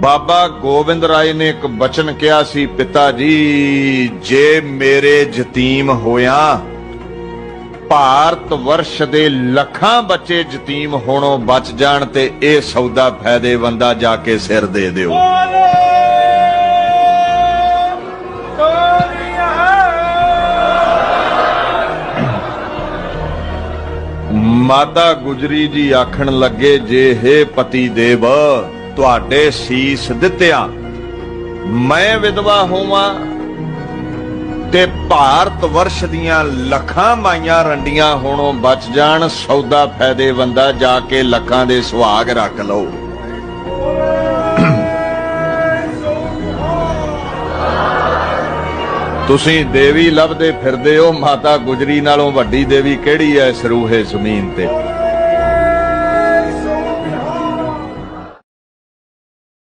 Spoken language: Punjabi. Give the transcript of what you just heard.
ਬਾਬਾ ਗੋਬਿੰਦ ਰਾਏ ਨੇ ਇੱਕ ਬਚਨ ਕਿਹਾ ਸੀ ਪਿਤਾ ਜੀ ਜੇ ਮੇਰੇ ਯਤੀਮ ਹੋਇਆ ਭਾਰਤ ਵਰਸ਼ ਦੇ ਲੱਖਾਂ ਬੱਚੇ ਯਤੀਮ ਹੋਣੋਂ ਬਚ ਜਾਣ ਤੇ ਇਹ ਸੌਦਾ ਫਾਇਦੇਵੰਦਾ ਜਾ ਕੇ ਸਿਰ ਦੇ ਦਿਓ। ਮਾਤਾ ਗੁਜਰੀ ਜੀ ਆਖਣ ਲੱਗੇ ਜੇ ਹੈ ਪਤੀ ਦੇਵ ਤੁਹਾਡੇ ਸੀਸ ਦਿੱਤਿਆ ਮੈਂ ਵਿਧਵਾ ਹੋਵਾਂ ਤੇ ਭਾਰਤ ਵਰਸ਼ ਦੀਆਂ ਲੱਖਾਂ ਮਾਈਆਂ ਰੰਡੀਆਂ ਹੋਣੋਂ ਬਚ ਜਾਣ, ਸੌਦਾ ਫਾਇਦੇਵੰਦਾ ਜਾ ਕੇ ਲੱਖਾਂ ਦੇ ਸੁਹਾਗ ਰੱਖ ਲਓ। ਤੁਸੀਂ ਦੇਵੀ ਲੱਭਦੇ ਫਿਰਦੇ ਹੋ, ਮਾਤਾ ਗੁਜਰੀ ਨਾਲੋਂ ਵੱਡੀ ਦੇਵੀ ਕਿਹੜੀ ਐ ਸਰੂਹੇ ਜ਼ਮੀਨ ਤੇ?